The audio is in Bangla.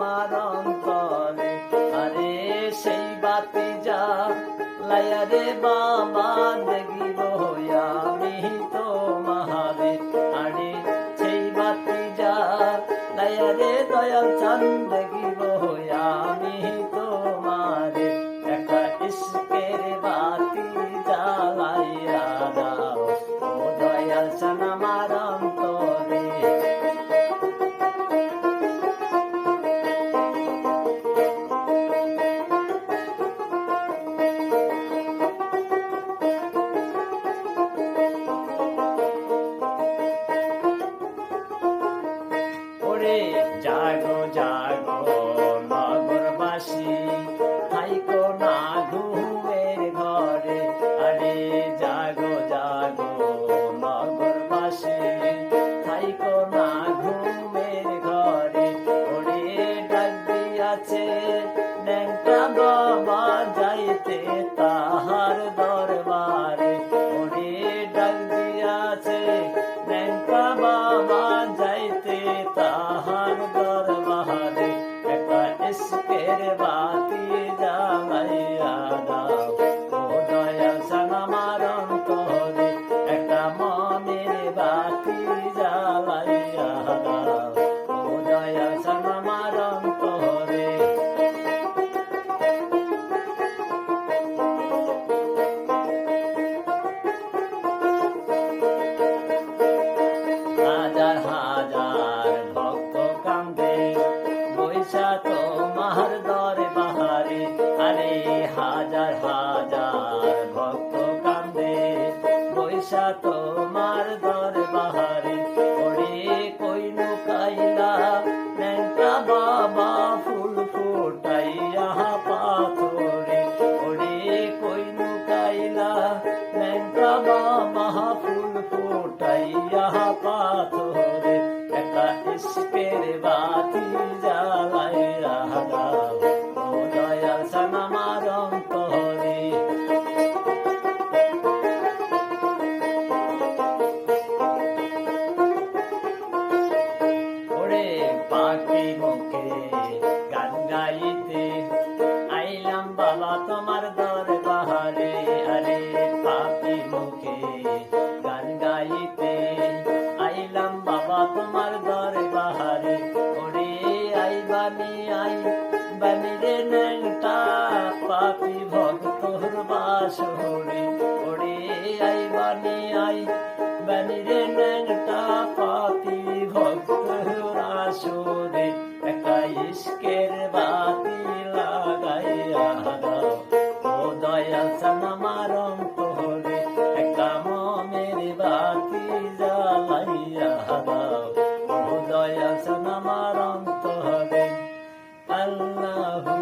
আমার অন্তরে আরে সেই বাতি যা লায়া রে বাবা দেখিব আমি তো মহারে। আরে সেই বাতি যা লায়া দয়াল চান দেখিব আমি তো মারে একা ইস্কের বাতি ওরে জাগো জাগো, নগরবাসী। থাইকো না ঘুমের ঘরে, আরে জাগো জাগো, নগরবাসী। না ঘুমের ঘরে, ওরে ন্যাংটা বাবা যাইতে তাহার দরবারে। ওরে ডাক দিয়াছে ন্যাংটা বাবা ইস্কের বাতি তো তোমার দরবারে, আরে পাখি মুখে গান গাইতে আইলাম বাবা তোমার দরবারে। ওরে আই বানি আই, বানি রে নেংটা পাপি ভক্তর বাসরে ওরে আই বানি আই, বানি রে নেংটা সানামার অন্তরে আল্লাহু